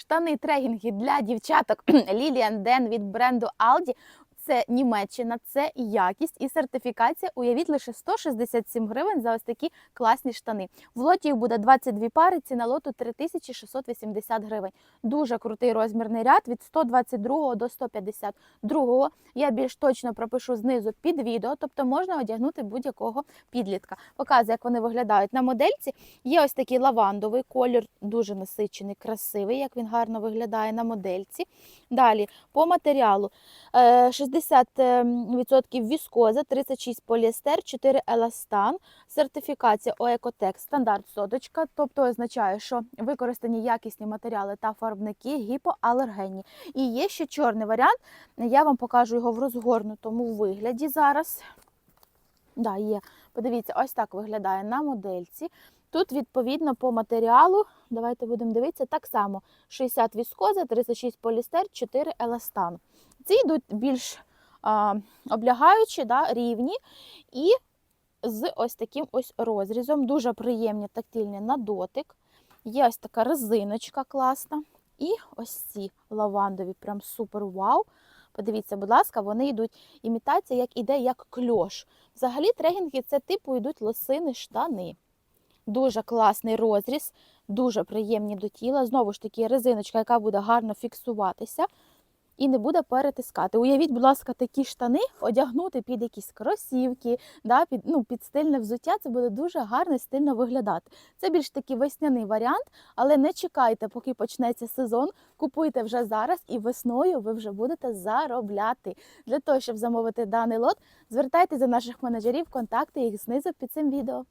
штани трекінги для дівчаток Lilian Den від бренду Aldi це Німеччина, це якість і сертифікація. Уявіть лише 167 гривень за ось такі класні штани. В лоті їх буде 22 пари, ціна лоту 3680 гривень. Дуже крутий розмірний ряд від 122 до 152. Я більш точно пропишу знизу під відео, тобто можна одягнути будь-якого підлітка. Показую, як вони виглядають на модельці. Є ось такий лавандовий колір, дуже насичений, красивий, як він гарно виглядає на модельці. Далі по матеріалу. Е, 50% віскоза, 36 поліестер, 4 еластан, сертифікація ОЕКОТЕК, стандарт соточка, тобто означає, що використані якісні матеріали та фарбники гіпоалергенні. І є ще чорний варіант. Я вам покажу його в розгорнутому вигляді зараз. Да, є. Подивіться, ось так виглядає на модельці. Тут, відповідно, по матеріалу, давайте будемо дивитися, так само: 60 віскоза, 36 полістер, 4 еластан. Ці йдуть більш облягаючі, да, рівні і з ось таким ось розрізом. Дуже приємні тактильні на дотик. Є ось така резиночка класна. І ось ці лавандові, прям супер вау. Подивіться, будь ласка, вони йдуть імітація, як іде як кльош. Взагалі, трегінги це типу йдуть лосини штани. Дуже класний розріз, дуже приємні до тіла. Знову ж таки, резиночка, яка буде гарно фіксуватися і не буде перетискати. Уявіть, будь ласка, такі штани одягнути під якісь кросівки, да, під, ну, під стильне взуття. Це буде дуже гарно і стильно виглядати. Це більш такий весняний варіант, але не чекайте, поки почнеться сезон. Купуйте вже зараз, і весною ви вже будете заробляти. Для того, щоб замовити даний лот, звертайтеся до наших менеджерів, контакти їх знизу під цим відео.